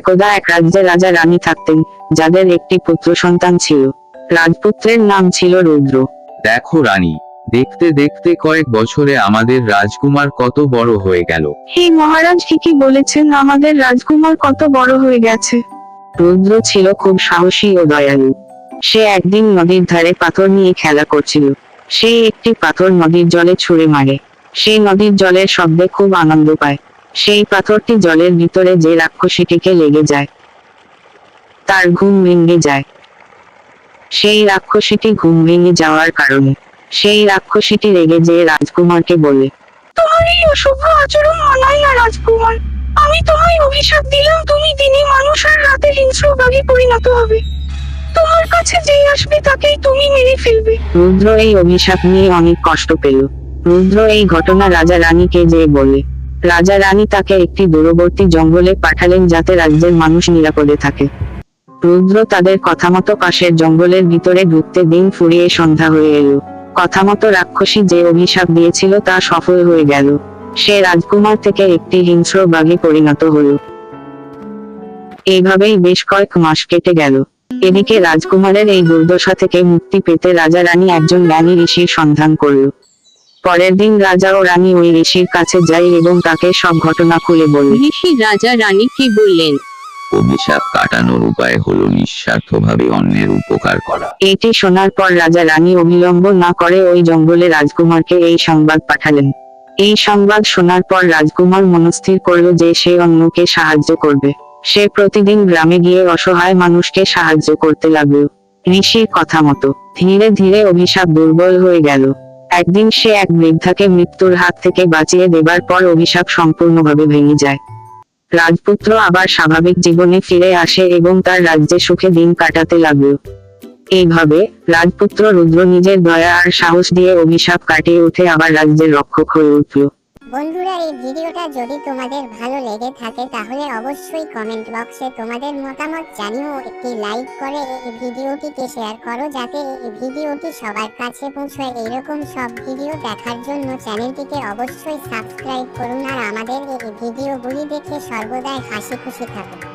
একদা এক রাজ্যে রাজা রানী থাকতেন যাদের একটি পুত্র সন্তান ছিল। রাজপুত্রের নাম ছিল রুদ্র। দেখো রানী দেখতে দেখতে কয়েক বছরে আমাদের রাজকুমার কত বড় হয়ে গেল। হে মহারাজ ঠিকই বলেছেন আমাদের রাজকুমার কত বড় হয়ে গেছে। রুদ্র ছিল খুব সাহসী ও দয়ালু। সে একদিন নদীর ধারে পাথর নিয়ে খেলা করছিল। সে একটি পাথর নদীর জলে ছুঁড়ে মারে। সেই নদীর জলের শব্দে খুব আনন্দ পায়। সেই পাথরটি জলের ভিতরে যে রাক্ষসীটিকে লেগে যায়, তার ঘুম ভেঙে যায়। সেই রাক্ষসীটি ঘুম ভেঙে যাওয়ার কারণে, সেই রাক্ষসীটি রেগে যেয়ে রাজকুমারকে বলে, তোমার এই অশুভ আচরণ রাজকুমার। আমি তোমায় অভিশাপ দিলাম, তুমি দিনে মানুষ আর রাতে হিংস্র বাঘে পরিণত হবে। তোমার কাছে যেই আসবে তাকেই তুমি মেরে ফেলবে। রুদ্র এই অভিশাপ নিয়ে অনেক কষ্ট পেল। রুদ্র এই ঘটনা রাজা রানীকে যেয়ে বলে রাজা রানী তাকে একটি দূরবর্তী জঙ্গলে পাঠালেন যাতে রাজ্যের মানুষ নিরাপদে থাকে। রুদ্র তাদের কথা মতো পাশের জঙ্গলের ভিতরে ঢুকতে দিন ফুরিয়ে সন্ধ্যা হয়ে এলো। কথা মতো রাক্ষসী যে অভিশাপ দিয়েছিল তা সফল হয়ে গেল। সে রাজকুমার থেকে একটি হিংস্র বাঘে পরিণত হলো। এইভাবেই বেশ কয়েক মাস কেটে গেল। এদিকে রাজকুমারের এই দুর্দশা থেকে মুক্তি পেতে রাজা রানী একজন জ্ঞানী ঋষির সন্ধান করল। পরের দিন রাজা ও রানী ওই ঋষির কাছে যায় এবং তাকে সব ঘটনা খুলে বলল ঋষি রাজা রানীকে বললেন? অভিশাপ কাটানোর উপায় হলো নিঃস্বার্থভাবে অন্যের উপকার করা। এটি শোনার পর রাজা রানী অবিলম্ব না করে ওই জঙ্গলে রাজকুমারকে এই সংবাদ পাঠালেন। এই সংবাদ শোনার পর রাজকুমার মনস্থির করল যে সে অন্যকে সাহায্য করবে। সে প্রতিদিন গ্রামে গিয়ে অসহায় মানুষকে সাহায্য করতে লাগল। ঋষির কথা মতো ধীরে ধীরে অভিশাপ দুর্বল হয়ে গেল। একদিন সে এক বৃদ্ধাকে মৃত্যুর হাত থেকে বাঁচিয়ে দেবার পর অভিশাপ সম্পূর্ণভাবে ভেঙে যায়। রাজপুত্র আবার স্বাভাবিক জীবনে ফিরে আসে এবং তার রাজ্যে সুখে দিন কাটাতে লাগল। এইভাবে রাজপুত্র রুদ্র নিজের দয়া আর সাহস দিয়ে অভিশাপ কাটিয়ে উঠে আবার রাজ্যের রক্ষক হয়ে উঠল। বন্ধুরা, এই ভিডিওটা যদি তোমাদের ভালো লেগে থাকে, তাহলে অবশ্যই কমেন্ট বক্সে তোমাদের মতামত জানিও, একটি লাইক করে এই ভিডিওটিকে শেয়ার করো, যাতে এই ভিডিওটি সবার কাছে পৌঁছয়। এইরকম সব ভিডিও দেখার জন্য চ্যানেলটিকে অবশ্যই সাবস্ক্রাইব করুন, আর আমাদের এই ভিডিওগুলি দেখে সর্বদাই হাসি খুশি থাকুন।